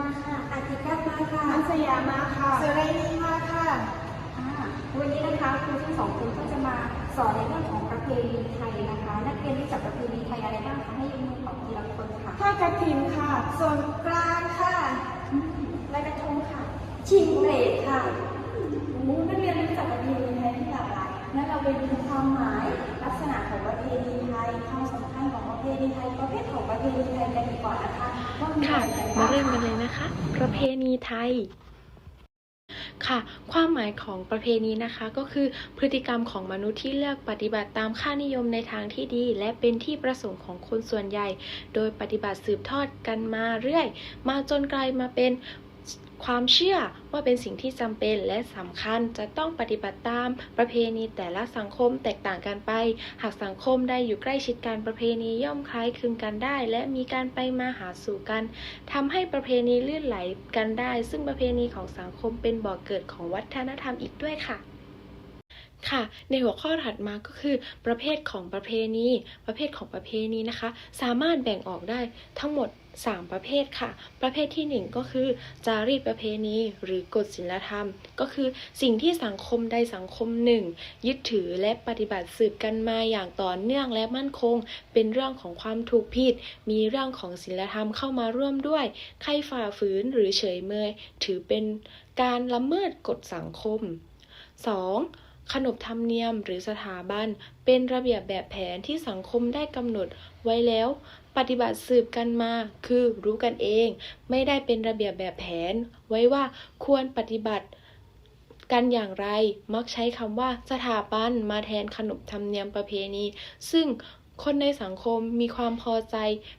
มาค่ะอาทิตย์มาค่ะอัญชยามาค่ะสุไรนีมาค่ะอ่าวันนี้นะคะครูทั้งสองคนก็จะมาสอนในเรื่องของประเพณีไทยนะคะ นักเรียนรู้จักประเพณีไทยอะไรบ้างคะให้ยกมือตอบทีละคนค่ะทอดกระถิ่นค่ะสงกรานต์ค่ะอืมลอยกระทงค่ะ ชิงเลดค่ะโอ้นักเรียนรู้จักประเพณี ไปดูความหมาย ลักษณะของประเพณีไทยความสำคัญของประเพณีไทยประเภทของประเพณีไทยกันดีกว่านนะคะว่ามีค่ะอะไรมาบ้างเริ่มกันเลยนะคะ ประเพณีไทยค่ะความหมายของประเพณีนะคะก็คือพฤติกรรมของมนุษย์ที่เลือกปฏิบัติตามค่านิยมในทางที่ดี และเป็นที่ประสงค์ของคนส่วนใหญ่ โดยปฏิบัติสืบทอดกันมาเรื่อย มาจนกลายมาเป็น ความเชื่อว่าเป็นสิ่งที่จำเป็นและสำคัญจะต้องปฏิบัติตามประเพณีแต่ละสังคมแตกต่างกันไป หากสังคมใดอยู่ใกล้ชิดกันประเพณีย่อมคล้ายคลึงกันได้ และมีการไปมาหาสู่กันทำให้ประเพณีลื่นไหลกันได้ ซึ่งประเพณีของสังคมเป็นบ่อกเกิดของวัฒนธรรมอีกด้วยค่ะค่ะในหัวข้อถัดมาก็คือ ประเภทของประเพณี ประเภทของประเพณีนะคะ สามารถแบ่งออกได้ทั้งหมด 3 ประเภทค่ะ ประเภทที่ 1 ก็คือ จารีตประเพณีหรือกฎศีลธรรม ก็คือสิ่งที่สังคมใดสังคมหนึ่ง ยึดถือและปฏิบัติสืบกันมาอย่างต่อเนื่องและมั่นคง เป็นเรื่องของความถูกผิด มีเรื่องของศีลธรรมเข้ามาร่วมด้วย ใครฝ่าฝืนหรือเฉยเมย ถือเป็นการละเมิดกฎสังคม 2. ขนบธรรมเนียมหรือสถาบัน เป็นระเบียบแบบแผนที่สังคมได้กำหนด ไว้แล้ว ปฏิบัติสืบกันมา คือรู้กันเอง ไม่ได้เป็นระเบียบแบบแผน ไว้ว่าควรปฏิบัติกันอย่างไร มักใช้คำว่าสถาบันมาแทนขนบธรรมเนียมประเพณี ซึ่งคนในสังคมมีความพอใจ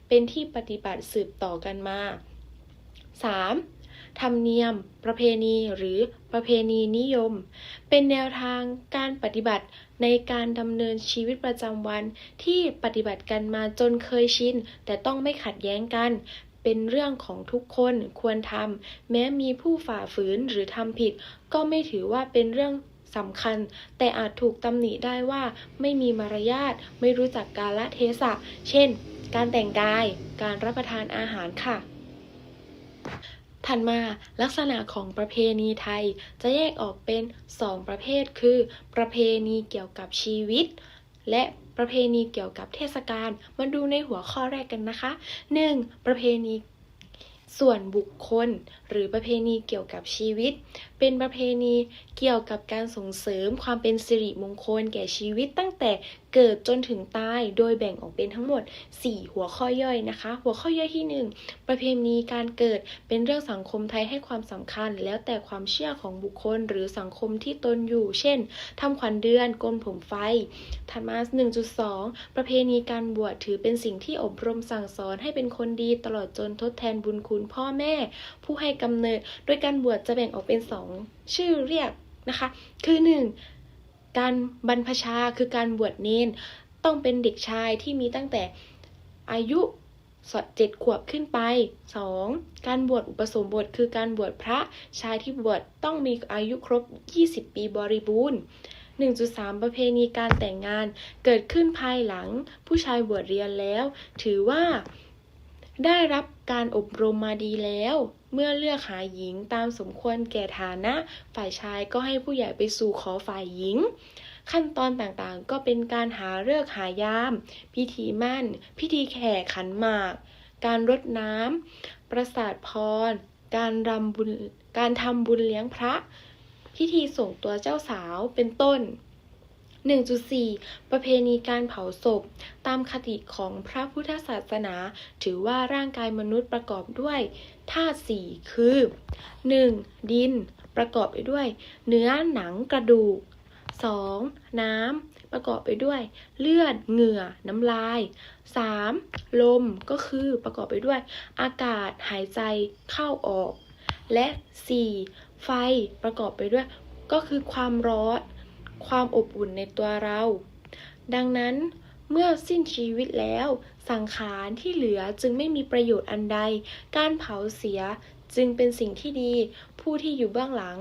เป็นที่ปฏิบัติสืบต่อกันมา 3. ธรรมเนียม ประเพณีหรือประเพณีนิยม เป็นแนวทางการปฏิบัติในการดำเนินชีวิตประจำวันที่ปฏิบัติกันมาจนเคยชิน แต่ต้องไม่ขัดแย้งกัน เป็นเรื่องของทุกคนควรทำ แม้มีผู้ฝ่าฝืนหรือทำผิด ก็ไม่ถือว่าเป็นเรื่องสำคัญ แต่อาจถูกตำหนิได้ว่าไม่มีมารยาทไม่รู้จักกาลเทศะ เช่น การแต่งกาย การรับประทานอาหารค่ะ ถัดมาลักษณะของประเพณีไทยจะแยกออกเป็น 2 ประเภท คือ ประเพณีเกี่ยวกับชีวิต และประเพณีเกี่ยวกับเทศกาลมาดูในหัวข้อแรกกันนะคะ 1. ประเพณีส่วนบุคคล หรือประเพณีเกี่ยวกับชีวิตเป็นประเพณีเกี่ยวกับการส่งเสริมความเป็นสิริมงคลแก่ชีวิตตั้งแต่เกิดจนถึงตาย โดยแบ่งออกเป็นทั้งหมด 4 หัวข้อย่อยนะคะ หัวข้อย่อยที่ 1 ประเพณีการเกิดเป็นเรื่องสังคมไทยให้ความสำคัญ แล้วแต่ความเชื่อของบุคคลหรือสังคมที่ตนอยู่ เช่นทำขวัญเดือนโกนผมไฟถัดมา1.2 ประเพณีการบวชถือเป็นสิ่งที่อบรมสั่งสอนให้เป็นคนดีตลอดจนทดแทนบุญคุณพ่อแม่ ผู้ให้กำเนิด โดยการบวชจะแบ่งออกเป็น 2ชื่อเรียกนะคะ คือ 1. การบรรพชาคือการบวชเนนต้องเป็นเด็กชายที่มีตั้งแต่อายุสดเจ็ดขวบขึ้นไป 2. การบวชอุปสมบทคือการบวชพระชายที่บวชต้องมีอายุครบ 20 ปีบริบูรณ์ 1.3 ประเพณีการแต่งงานเกิดขึ้นภายหลังผู้ชายบวชเรียนแล้ว ถือว่า ได้รับการอบรมมาดีแล้ว เมื่อเลือกหาหญิงตามสมควรแก่ฐานะ ฝ่ายชายก็ให้ผู้ใหญ่ไปสู่ขอฝ่ายหญิง ขั้นตอนต่างๆ ก็เป็นการหาเลิกหายาม พิธีมั่น พิธีแขกขันหมาก การรดน้ำ ประสาทพร การรำบุญ การทำบุญเลี้ยงพระ พิธีส่งตัวเจ้าสาวเป็นต้น 1.4 ประเพณีการเผาศพ ตามคติของพระพุทธศาสนา ถือว่าร่างกายมนุษย์ประกอบด้วยธาตุสี่คือ 1. ดิน ประกอบไปด้วย เนื้อหนังกระดูก 2. น้ำ ประกอบไปด้วย เลือด เหงื่อ น้ำลาย 3. ลม ก็คือประกอบไปด้วย อากาศ หายใจ เข้าออก และ 4. ไฟ ประกอบไปด้วย ก็คือความร้อน ความอบอุ่นในตัวเรา ดังนั้นเมื่อสิ้นชีวิตแล้ว สังขารที่เหลือจึงไม่มีประโยชน์อันใด การเผาเสียจึงเป็นสิ่งที่ดี ผู้ที่อยู่เบื้องหลัง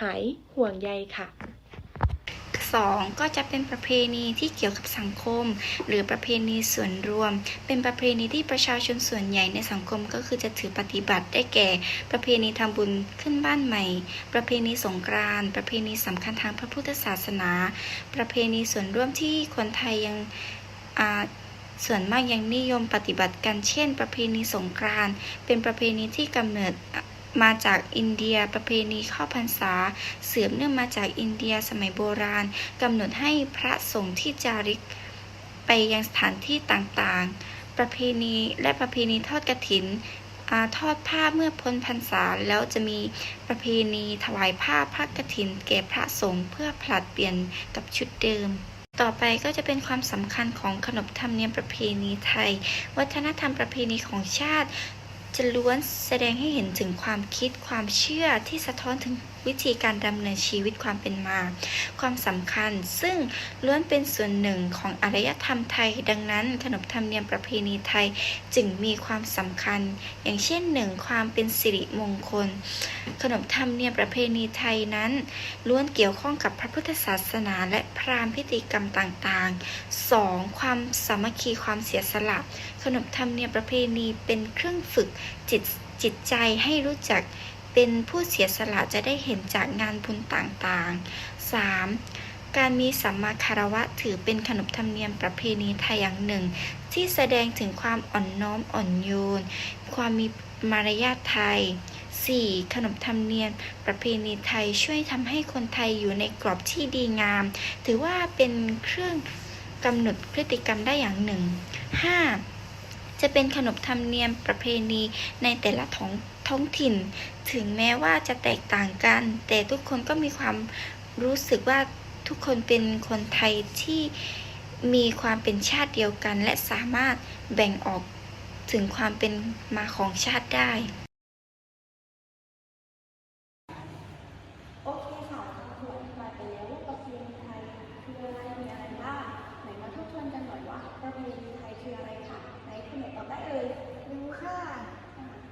หายห่วงใยค่ะ 2. ก็จะเป็นประเพณีที่เกี่ยวกับสังคม หรือประเพณีส่วนรวม เป็นประเพณีที่ประชาชนส่วนใหญ่ในสังคมก็คือจะถือปฏิบัติได้แก่ ประเพณีทำบุญขึ้นบ้านใหม่ ประเพณีสงกรานต์ประเพณีสำคัญทางพระพุทธศาสนา ประเพณีส่วนร่วมที่คนไทยยังส่วนมากยังนิยมปฏิบัติกัน เช่น ประเพณีสงกรานต์เป็นประเพณีที่กำเนิด มาจากอินเดียประเพณีเข้าพรรษา เสื่อมเนื่องมาจากอินเดียสมัยโบราณกำหนดให้พระสงฆ์ที่จาริก ไปยังสถานที่ต่างๆ ประเพณีและประเพณีทอดกฐินอาทอดผ้าเมื่อพ้นพรรษาแล้วจะมีประเพณีถวายผ้าพระกฐินแก่พระสงฆ์เพื่อผลัดเปลี่ยนกับชุดเดิม ต่อไปก็จะเป็นความสำคัญของขนบธรรมเนียมประเพณีไทย วัฒนธรรมประเพณีของชาติ จะล้วนแสดงให้เห็นถึงความคิดความเชื่อที่สะท้อนถึงวิธีการดำเนินชีวิตความเป็นมา ความสำคัญ ซึ่งล้วนเป็นส่วนหนึ่งของอารยธรรมไทย ดังนั้น ขนบธรรมเนียมประเพณีไทยจึงมีความสำคัญ อย่างเช่นหนึ่งความเป็นสิริมงคล ขนบธรรมเนียมประเพณีไทยนั้น ล้วนเกี่ยวข้องกับพระพุทธศาสนา และพราหมณ์พิธีกรรมต่างๆ 2. ความสามัคคีความเสียสละ ขนบธรรมเนียมประเพณีเป็นเครื่องฝึกจิตจิตใจให้รู้จัก เป็นผู้เสียสละจะได้เห็นจากงานบุญต่างๆ 3. การมีสัมมาคารวะถือเป็นขนบธรรมเนียมประเพณีไทยอย่างหนึ่ง ที่แสดงถึงความอ่อนน้อมอ่อนโยน ความมีมารยาทไทย 4. ขนบธรรมเนียมประเพณีไทยช่วยทำให้คนไทยอยู่ในกรอบที่ดีงาม ถือว่าเป็นเครื่องกำหนดพฤติกรรมได้อย่างหนึ่ง 5. จะเป็นขนบธรรมเนียมประเพณีในแต่ละท้อง ท้องถิ่น ถึงแม้ว่าจะแตกต่างกัน แต่ทุกคนก็มีความรู้สึกว่าทุกคนเป็นคนไทยที่มีความเป็นชาติเดียวกัน และสามารถแบ่งออกถึงความเป็นมาของชาติได้ โอเคค่ะครูอธิบายไปแล้วว่าประเพณีไทยคืออะไรมีอะไรบ้างไหนมาทบทวนกันหน่อยว่าประเพณีไทยคืออะไรค่ะไหนคุณไหนตอบได้เอ่ย รู้ค่ะ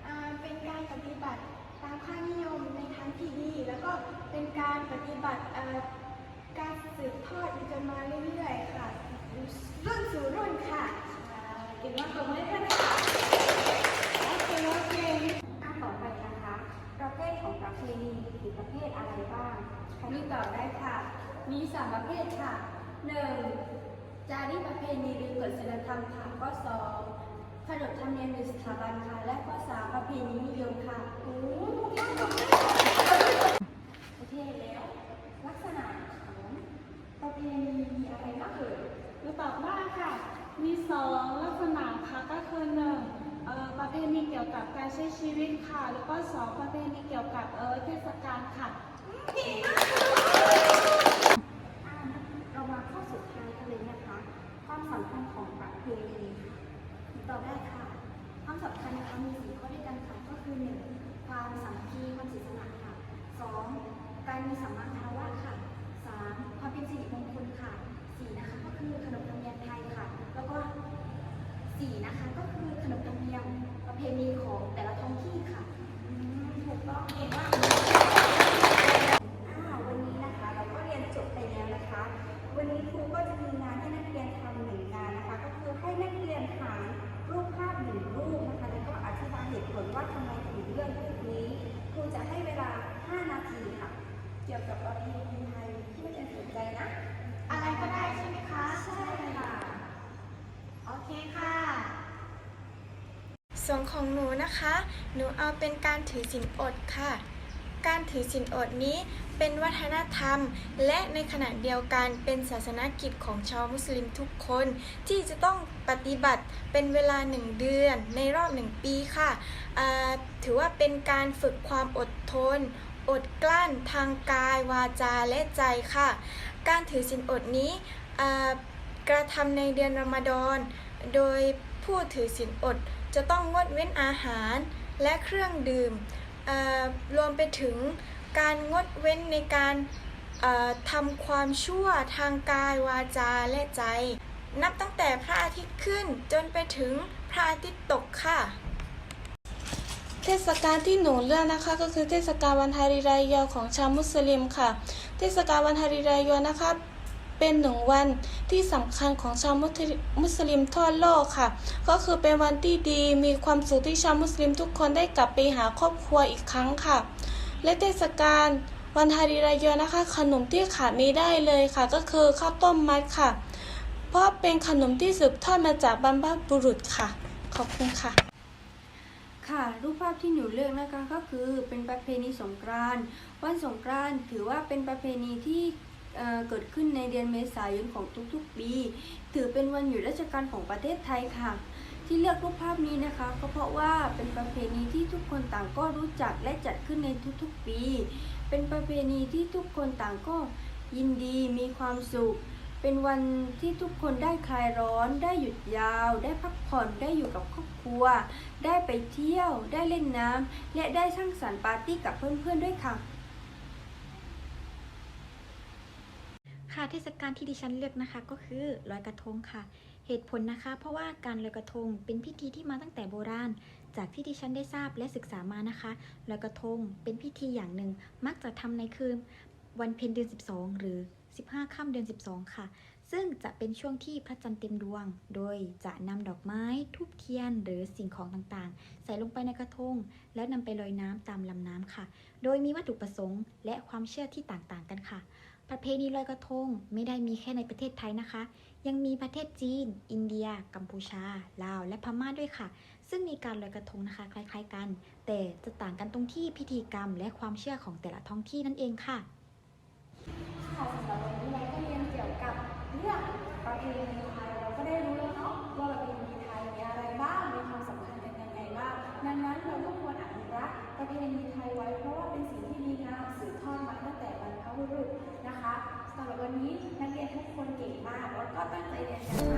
อ่าเป็นการปฏิบัติตามค่านิยมในทางที่ดี แล้วก็เป็นการปฏิบัติเอ่อการสืบทอดกันมาเรื่อยๆค่ะ รุ่นสู่รุ่นค่ะ เก่งมากตบมือให้เพื่อนด้วยค่ะ โอเคโอเค อะต่อไปนะคะ ประเภทของประเพ ณีคือประเภทอะไรบ้างใครที่ตอบได้ค่ะ มีสามประเภทค่ะหนึ่งจารีตประเพณีหรือกฎศีลธรรมค่ะข้อสองขนบธรรมเนียมหรือสถาบันค่ะ และข้อสามประเพณีนิยมค่ะโอ้เก่งมากโอเคแล้ว ลักษณะของประเพณีมีอะไรบ้างเอ่ยจะตอบว่าค่ะ มีสองลักษณะค่ะก็คือหนึ่งเอ่อ ประเพณีเกี่ยวกับการใช้ชีวิตค่ะ แล้วก็สองประเพณีเกี่ยวกับเออเทศกาลค่ะเรามาข้อสุดท้ายกันเลยนะคะความสำคัญของประเพณีค่อได้ค่ะ ความสำคัญนะคะมีสี่ข้อด้วยกันค่ะก็คือหนึ่งความสามัคคีความศิลปะค่ะสองการมีสัมมาคารวะค่ะสามความเป็นสิริมงคลค่ะสี่นะคะก็คือขนบธรรมเนียมไทยค่ะ แล้วก็สี่นะคะก็คือขนบธรรมเนียมประเพณีของแต่ละท้องที่ค่ะอืมถูกต้องเก่งมาก อ่าวันนี้นะคะเราก็เรียนจบไปแล้วนะคะ วันนี้ครูก็จะมีงานให้นักเรียนทำหนึ่งงานนะคะ ก็คือให้นักเรียนหารูปภาพหนึ่งรูปนะคะ แล้วก็อธิบายเหตุผลว่าทำไมถึงเลือกรูปนี้ ครูจะให้เวลา 5 นาทีค่ะ เกี่ยวกับประเพณีไทยที่นักเรียนสนใจนะ อะไรก็ได้ใช่ไหมคะ ใช่ค่ะ โอเคค่ะ ส่วนของหนูนะคะ หนูเอาเป็นการถือศีลอดค่ะ การถือศีลอดนี้เป็นวัฒนธรรม และในขณะเดียวกันเป็นศาสนกิจของชาวมุสลิมทุกคน ที่จะต้องปฏิบัติเป็นเวลาหนึ่งเดือนในรอบหนึ่งปีค่ะ ถือว่าเป็นการฝึกความอดทน อดกลั้นทางกาย วาจาและใจค่ะ การถือศีลอดนี้กระทำในเดือนรอมฎอนโดยผู้ถือศีลอด จะต้องงดเว้นอาหารและเครื่องดื่ม รวมไปถึงการงดเว้นในการทำความชั่วทางกายวาจาและใจ นับตั้งแต่พระอาทิตย์ขึ้นจนไปถึงพระอาทิตย์ตกค่ะ เทศกาลที่หนูเลือกนะคะก็คือเทศกาลวันฮาริรายอของชาวมุสลิมค่ะ เทศกาลวันฮาริรายอนะคะ เป็นหนึ่งวันที่สำคัญของชาวมุสลิมทั่วโลกค่ะ ก็คือเป็นวันที่ดีมีความสุขที่ชาวมุสลิมทุกคนได้กลับไปหาครอบครัวอีกครั้งค่ะ และเทศกาลวันฮาริรายอนะคะ ขนมที่ขาดไม่ได้เลยค่ะ ก็คือข้าวต้มมัดค่ะ เพราะเป็นขนมที่สืบทอดมาจากบรรพบุรุษค่ะ ขอบคุณค่ะ ค่ะ รูปภาพที่หนูเลือกนะคะก็คือเป็นประเพณีสงกรานต์วันสงกรานต์ถือว่าเป็นประเพณีที่ เกิดขึ้นในเดือนเมษายนของทุกๆปี ถือเป็นวันหยุดราชการของประเทศไทยค่ะ ที่เลือกรูปภาพนี้นะคะ ก็เพราะว่าเป็นประเพณีที่ทุกคนต่างก็รู้จักและจัดขึ้นในทุกๆปี เป็นประเพณีที่ทุกคนต่างก็ยินดีมีความสุข เป็นวันที่ทุกคนได้คลายร้อน ได้หยุดยาว ได้พักผ่อน ได้อยู่กับครอบครัว ได้ไปเที่ยว ได้เล่นน้ำ และได้สร้างสรรค์ปาร์ตี้กับเพื่อนๆด้วยค่ะ ค่ะเทศกาลที่ดิฉันเลือกนะคะ ก็คือลอยกระทงค่ะ เหตุผลนะคะ เพราะว่าการลอยกระทงเป็นพิธีที่มาตั้งแต่โบราณ จากที่ดิฉันได้ทราบและศึกษามานะคะลอยกระทงเป็นพิธีอย่างหนึ่ง มักจะทำในคืนวันเพ็ญเดือน 12 หรือ 15 ค่ำเดือน 12 ค่ะ ซึ่งจะเป็นช่วงที่พระจันทร์เต็มดวง โดยจะนำดอกไม้ทูบเทียน หรือสิ่งของต่างๆ ใส่ลงไปในกระทง แล้วนำไปลอยน้ำตามลำน้ำค่ะ โดยมีวัตถุประสงค์และความเชื่อที่ต่างๆกันค่ะ ประเพณีลอยกระทงไม่ได้มีแค่ในประเทศไทยนะคะ ยังมีประเทศจีน อินเดีย กัมพูชา ลาว และพม่าด้วยค่ะ ซึ่งมีการลอยกระทงนะคะ คล้าย ๆ กัน แต่จะต่างกันตรงที่พิธีกรรมและความเชื่อของแต่ละท้องที่นั่นเองค่ะค่ะสำหรับวันนี้เราก็เรียนเกี่ยวกับเรื่องประเพณีไทยเราก็ได้รู้แล้วเนาะว่าประเพณีไทยมีอะไรบ้างมีความสำคัญกันยังไงบ้างดังนั้นเราก็ควรอนุรักษ์ประเพณีไทยไว้เพราะว่าเป็นสิ่งที่ดีงามสืบทอดมาตั้งแต่บรรพบุรุษนะคะสำหรับ วันนี้นักเรียนทุกคนเก่งมาก แล้วก็ตั้งใจเรียนกันมาก